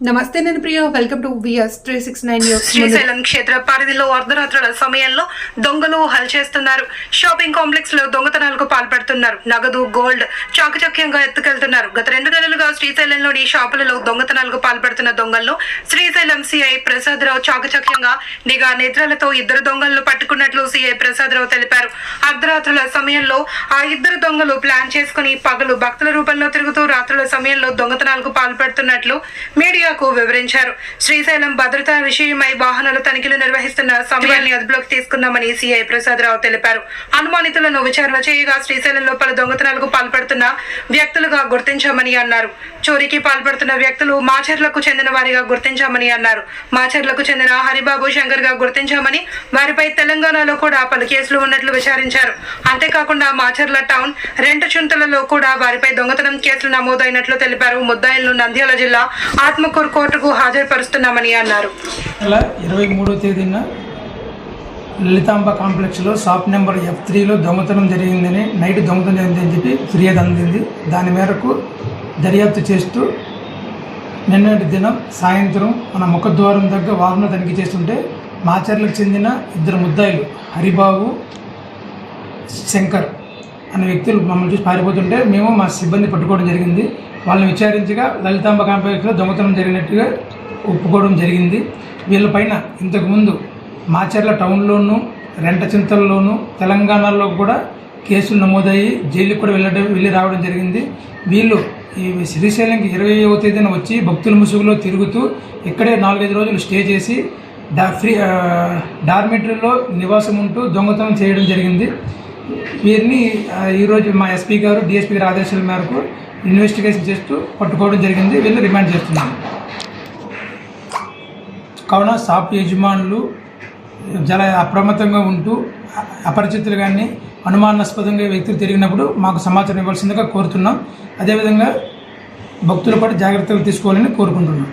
నమస్తే నేను Priya welcome to VS three six nine Srisailam క్షేత్ర పరిధిలో అర్ధరాత్రుల సమయంలో దొంగలు హల్ చేస్తున్నారు. షాపింగ్ కాంప్లెక్స్లో దొంగతనాలకు పాల్పడుతున్నారు. నగదు గోల్డ్ చాకచక్యంగా ఎత్తుకెళ్తున్నారు. గత రెండు నెలలుగా శ్రీశైలంలోని షాపులలో దొంగతనాలకు పాల్పడుతున్న దొంగల్లో శ్రీశైలం సిఐ ప్రసాదరావు చాకచక్యంగా నిఘా నిద్రలతో ఇద్దరు దొంగలను పట్టుకున్నట్లు సిఐ ప్రసాదరావు తెలిపారు. అర్ధరాత్రుల సమయంలో ఆ ఇద్దరు దొంగలు ప్లాన్ చేసుకుని పగలు భక్తుల రూపంలో తిరుగుతూ రాత్రుల సమయంలో దొంగతనాలకు పాల్పడుతున్నట్లు మీడియా మీడియాకు వివరించారు. శ్రీశైలం భద్రతా విషయమై వాహనాల తనిఖీలు నిర్వహిస్తున్న సమయాన్ని అదుపులోకి తీసుకున్నామని సిఐ ప్రసాదరావు తెలిపారు. అనుమానితులను విచారణ చేయగా శ్రీశైలంలో పలు దొంగతనాలకు పాల్పడుతున్న వ్యక్తులుగా గుర్తించామని అన్నారు. చోరీకి పాల్పడుతున్న వ్యక్తులు మాచర్లకు చెందిన వారిగా గుర్తించామని అన్నారు. మాచర్లకు చెందిన హరిబాబు శంకర్గా గుర్తించామని వారిపై తెలంగాణలో కూడా పలు కేసులు ఉన్నట్లు విచారించారు. అంతేకాకుండా మాచర్ల టౌన్ రెంట చుంతలలో కూడా వారిపై దొంగతనం కేసులు నమోదైనట్లు తెలిపారు. ముద్దాయిలను నంద్యాల జిల్లా ఆత్మకూరు కోర్టుకు హాజరుపరుస్తున్నామని అన్నారు. ఇలా ఇరవై మూడో తేదీన లలితాంబ కాంప్లెక్స్లో షాప్ నెంబర్ ఎఫ్ త్రీలో దొంగతనం జరిగిందని నైట్ దొంగతనం జరిగిందని చెప్పి ఫిర్యాదు అందింది. దాని మేరకు దర్యాప్తు చేస్తూ నిన్నటి దినం సాయంత్రం మన ముఖద్వారం దగ్గర వాహనం తనిఖీ చేస్తుంటే మాచర్లకు చెందిన ఇద్దరు ముద్దాయిలు హరిబాబు శంకర్ అనే వ్యక్తులు మమ్మల్ని చూసి పారిపోతుంటే మేము మా సిబ్బంది పట్టుకోవడం జరిగింది. వాళ్ళని విచారించగా లలితాంబ కాంప్లెక్స్లో దొంగతనం జరిగినట్టుగా ఒప్పుకోవడం జరిగింది. వీళ్ళపైన ఇంతకుముందు మాచర్ల టౌన్లోనూ రెంటచింతల్లోను తెలంగాణలో కూడా కేసులు నమోదయ్యి జైలుకి కూడా వెళ్ళడం వెళ్ళి రావడం జరిగింది. వీళ్ళు ఈ శ్రీశైలంకి ఇరవై తేదీన వచ్చి భక్తుల ముసుగులో తిరుగుతూ ఇక్కడే నాలుగైదు రోజులు స్టే చేసి డా ఫ్రీ ఆ, డార్మిటరీలో నివాసం ఉంటూ దొంగతనం చేయడం జరిగింది. వీరిని ఈరోజు మా ఎస్పీ గారు డిఎస్పీ గారి ఆదేశాల మేరకు ఇన్వెస్టిగేషన్ చేస్తూ పట్టుకోవడం జరిగింది. వీళ్ళు రిమాండ్ చేస్తున్నాము కావున షాప్ యజమానులు చాలా అప్రమత్తంగా ఉంటూ అపరిచితులు కానీ అనుమానాస్పదంగా వ్యక్తులు తిరిగినప్పుడు మాకు సమాచారం ఇవ్వాల్సిందిగా కోరుతున్నాం. అదేవిధంగా భక్తులు కూడా జాగ్రత్తలు తీసుకోవాలని కోరుకుంటున్నాం.